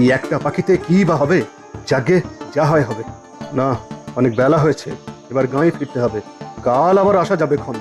এই একটা পাখিতে কি বা হবে? যাকে যা হয় হবে। না, অনেক বেলা হয়েছে। এবার গাঁয়ে ফিরতে হবে। কাল আবার আসা যাবে ক্ষণ।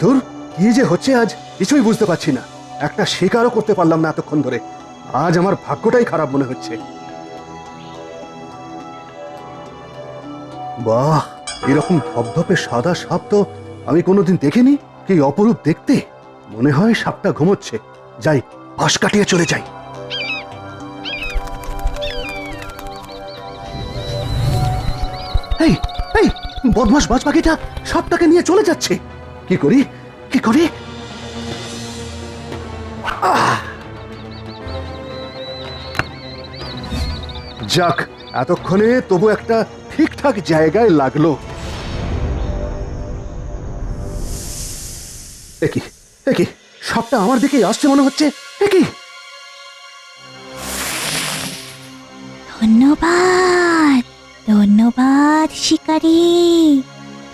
দূর কি যে হচ্ছে আজ? কিছুই বুঝতে পারছি না। একটা শিকারও করতে পারলাম না এতক্ষণ ধরে। আজ আমার ভাগ্যটাই খারাপ মনে হচ্ছে। বাহ, এরকম ধপধপে সাদা সাপ তো আমি কোনোদিন দেখিনি। কি অপরূপ দেখতে। মনে হয় সাপটা ঘুমোচ্ছে। যাই পাশ কাটিয়ে চলে যাই। এই এই বদমাস বাজ পাখিটা সাপটাকে নিয়ে চলে যাচ্ছে। কি করি? কি করি? যাক, এতক্ষণে তবু একটা ঠিকঠাক জায়গায় লাগল। একই একই সাপটা আমার দিকে আসছে মনে হচ্ছে। একই ধন্যবাদ। ধন্যবাদ, শিকারি।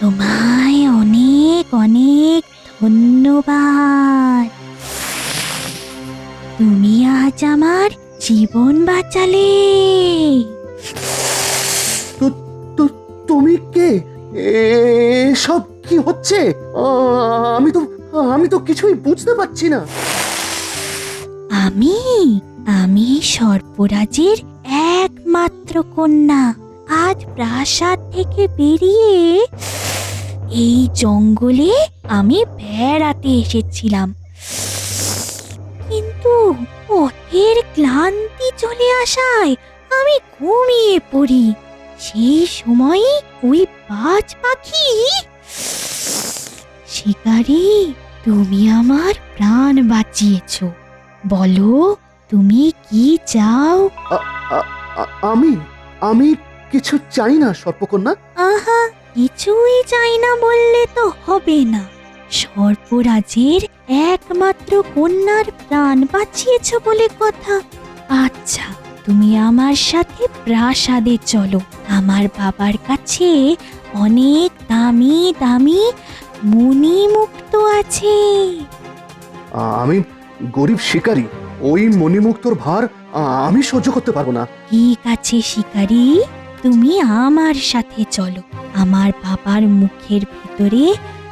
তোমায় অনেক অনেক ধন্যবাদ। তুমি আজ আমার জীবন বাঁচালে। তুমি কে? সব কি হচ্ছে? আমি তো আমি তো কিছুই বুঝতে পারছি না। আমি আমি সর্পরাজের একমাত্র কন্যা। আজ প্রাসাদ থেকে বেরিয়ে এই জঙ্গলে আমি বেড়াতে এসেছিলাম। কিন্তু পথের ক্লান্তি চলে আসায় আমি ঘুমিয়ে পড়ি। সেই সময় ওই বাজ পাখি শিকারি তুমি আমার প্রাণ বাঁচিয়েছো। বলো তুমি কি চাও? আমি আমি কিছু চাই না সর্পকন্যা। আহা কিছুই চাই না বললে তো হবে না। সর্পরাজের একমাত্র কন্যার প্রাণ বাঁচিয়েছ বলে কথা। আচ্ছা তুমি আমার সাথে প্রাসাদে চলো। আমার বাবার কাছে অনেক দামি দামি মণিমুক্ত আছে। আমি গরিব শিকারী। ওই মণিমুক্তর ভার আমি সহ্য করতে পারব না। ঠিক আছে শিকারি। তুমি আমার সাথে চলো। আমার বাবার মুখের ভিতরে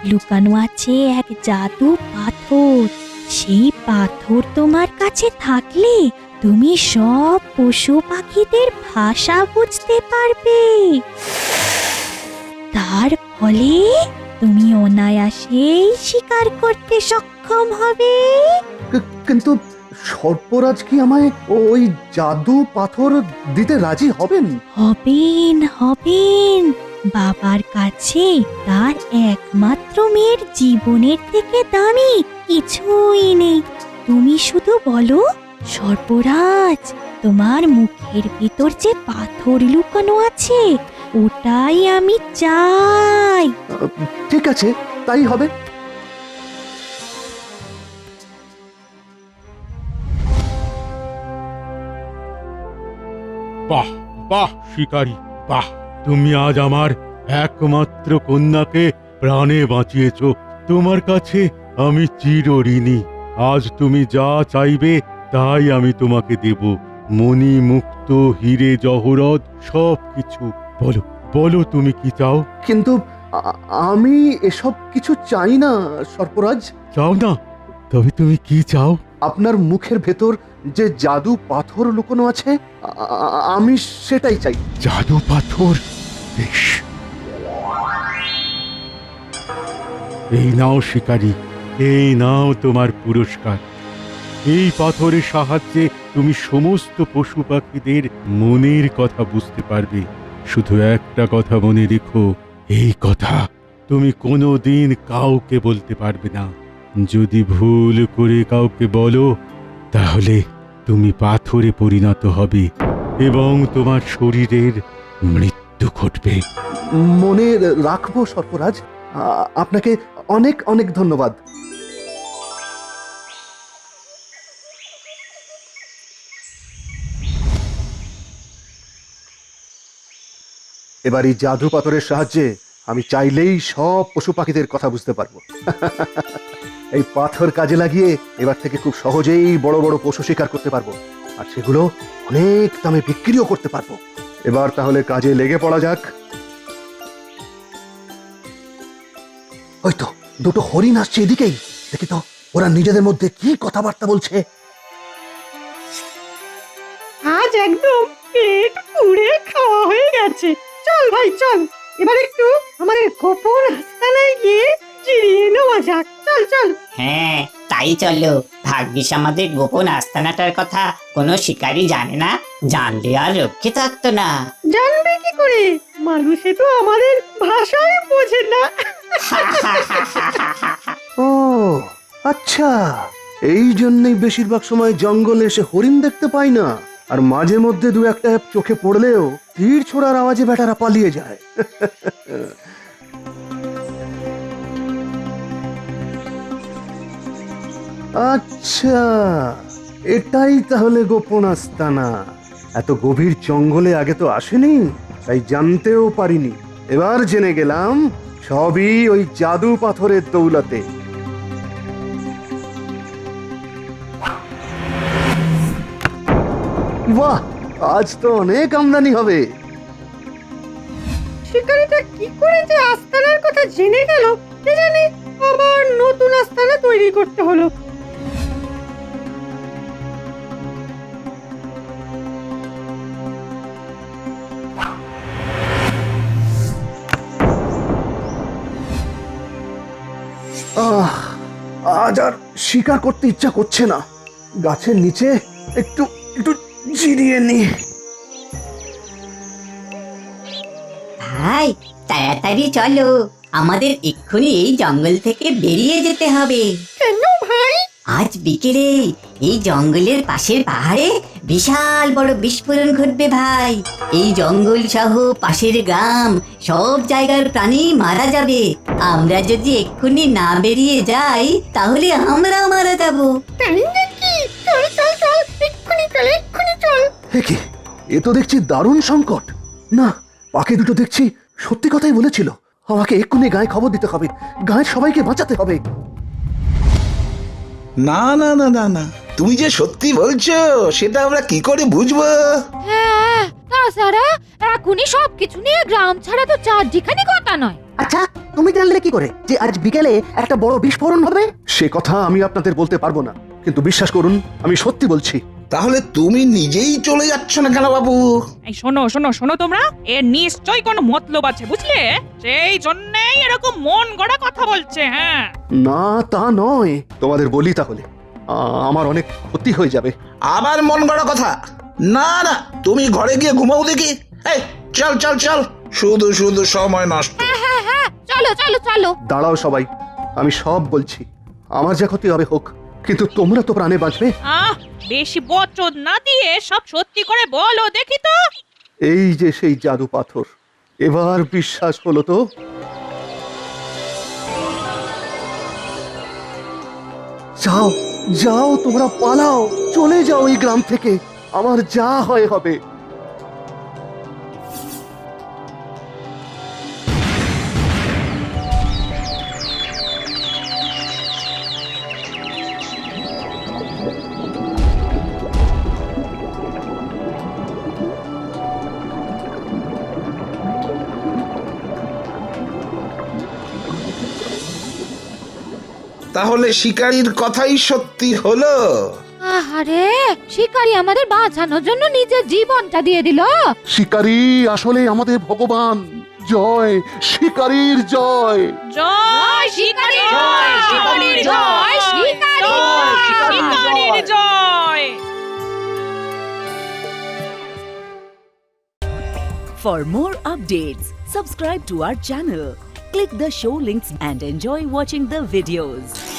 লুকানো আছে এক জাদু পাথর। সেই পাথর তোমার কাছে থাকলে তুমি সব পশু পাখিদের ভাষা বুঝতে পারবে। তার ফলে তুমি অনায়াসেই শিকার করতে সক্ষম হবে। কিন্তু সর্পরাজ কি আমায় ওই জাদু পাথর দিতে রাজি হবেন? হবেন হবেন। বাবার কাছে তার একমাত্র মেয়ের জীবনের থেকে দামি কিছুই নেই। তুমি শুধু বলো সর্পরাজ তোমার মুখের ভিতর যে পাথর লুকানো আছে ওটাই আমি চাই। ঠিক আছে তাই হবে। বাহ বাহ শিকারী বাহ তুমি আজ আমার একমাত্র কন্যাকে প্রাণে বাঁচিয়েছ। তোমার কাছে আমি চির ঋণী। আজ তুমি যা চাইবে তাই আমি তোমাকে দেব। মণি মুক্ত হিরে জহরত সব কিছু বলো বলো তুমি কি চাও? কিন্তু আমি এসব কিছু চাই না সর্পরাজ। চাও না তবে তুমি কি চাও? আপনার মুখের ভেতর যে জাদু পাথর লুকোনো আছে আমি সেটাই চাই। জাদু পাথর? বেশ এই নাও শিকারী, এই নাও তোমার পুরস্কার। এই পাথরের সাহায্যে তুমি সমস্ত পশু পাখিদের মনের কথা বুঝতে পারবে। শুধু একটা কথা মনে রেখো, এই কথা তুমি কোনো দিন কাউকে বলতে পারবে না। যদি ভুল করে কাউকে বলো, তাহলে তুমি পাথরে পরিণত হবে এবং তোমার শরীরের মৃত্যু ঘটবে। মনে রাখব সর্পরাজ, আপনাকে অনেক অনেক ধন্যবাদ। এবার এই জাদু পাথরের সাহায্যে আমি চাইলেই সব পশু পাখিদের কথা বুঝতে পারব। এই পাথর কাজে লাগিয়ে এবার থেকে খুব সহজেই বড় বড় পশু শিকার করতে পারব। আর সেগুলো অনেক দামে বিক্রিও করতে পারব। এবার তাহলে কাজে লেগে পড়া যাক। ওই তো দুটো হরিণ আসছে এদিকেই। দেখি তো, ওরা নিজেদের মধ্যে কি কথাবার্তা বলছে। আজ একদম পেট পুড়ে খাওয়া হয়ে গেছে। চল ভাই, চল। এবার একটু আমাদের গোপন আস্তানায় গিয়ে জিরিয়ে নেওয়া যাক। চল চল। হ্যাঁ তাই চলো। ভাগ্যিস আমাদের গোপন আস্তানাটার কথা কোনো শিকারী জানে না জানলে আর রক্ষে থাকতো না। জানবে কি করে? মানুষে তো আমাদের ভাষাই বোঝে না। ও আচ্ছা। এই জন্যই বেশিরভাগ সময় জঙ্গলে এসে হরিণ দেখতে পাই না। আর মাঝে মধ্যে দু একটা চোখে পড়লেও তীর ছোড়ার আওয়াজে বেটারা পালিয়ে যায়। আচ্ছা এটাই তাহলে গোপন আস্তানা। এত গভীর জঙ্গলে আগে তো আসেনি, তাই জানতেও পারিনি। এবার জেনে গেলাম, সবই ওই জাদু পাথরের দৌলতে। বাহ আজ তো অনেক আমদানি হবে। শিকারিটা কি করে যে আস্তানার কথা জেনে গেল কে জানে আবার নতুন আস্তানা তৈরি করতে হলো। আহ আজ আর শিকার করতে ইচ্ছা করছে না। গাছের নিচে একটু একটু জিরিয়ে নি। ভাই তাড়াতাড়ি চলো। আমাদের এক্ষুনি এই জঙ্গল থেকে বেরিয়ে যেতে হবে। কেন ভাই? আজ বিকেলে এই জঙ্গলের পাশের পাহাড়ে বিশাল বড় বিস্ফোরণ ঘটবে ভাই। এই জঙ্গল সহ পাশের গ্রাম সব জায়গার প্রাণী মারা যাবে। আমরা যদি এক্ষুনি না বেরিয়ে যাই তাহলে আমরাও মারা যাব। তাই কি? এ তো দেখছি দারুণ সংকট। না পাখি দুটো দেখছি সত্যি কথাই বলেছিল। আমাকে এক্ষুনি গায়ে খবর দিতে হবে। গায়ের সবাইকে বাঁচাতে হবে। না না না না না। তুমি যে সত্যি বলছো সেটা আমরা কি করে বুঝব? হ্যাঁ তাছাড়া এখনই সবকিছু নিয়ে গ্রাম ছাড়া তো চারটিখানি কথা নয়। আচ্ছা তুমি জানলে কি করে যে আজ বিকেলে একটা বড় বিস্ফোরণ হবে? সে কথা আমি আপনাদের বলতে পারব না। কিন্তু বিশ্বাস করুন আমি সত্যি বলছি। তাহলে তুমি নিজেই চলে যাচ্ছ না কেন বাবু? এই শোনো শোনো শোনো তোমরা। এর নিশ্চয়ই কোনো মতলব আছে বুঝলে? সেই জন্যই এরকম মন গড়া কথা বলছে হ্যাঁ। না তা নয়। তোমাদের বলি তাহলে আ- আমার অনেক ক্ষতি হয়ে যাবে। আবার মন গড়া কথা? না না তুমি ঘরে গিয়ে ঘুমাও দেখি। এই চল চল চল। শুধু শুধু সময় নষ্ট। হ্যাঁ হ্যাঁ চলো চলো চলো। দাঁড়াও সবাই আমি সব বলছি। আমার যা ক্ষতি হবে হোক কিন্তু তোমরা তো প্রাণে বাঁচবে। আহ বেশি বচন না দিয়ে সব সত্যি করে বলো, দেখি তো। এই যে সেই জাদু পাথর, এবার বিশ্বাস হলো তো? যাও যাও, তোমরা পালাও, চলে যাও এই গ্রাম থেকে। আমার যা হয় হবে। তাহলে শিকারীর কথাই সত্যি হলো? আহারে শিকারি আমাদের বাঁচানোর জন্য নিজের জীবনটা দিয়ে দিল। শিকারী আসলে আমাদের ভগবান। জয় শিকারীর জয়। জয় শিকারি জয় শিকারির জয় শিকারির জয়, শিকারির জয়। For more updates, subscribe to our channel, click the show links and enjoy watching the videos.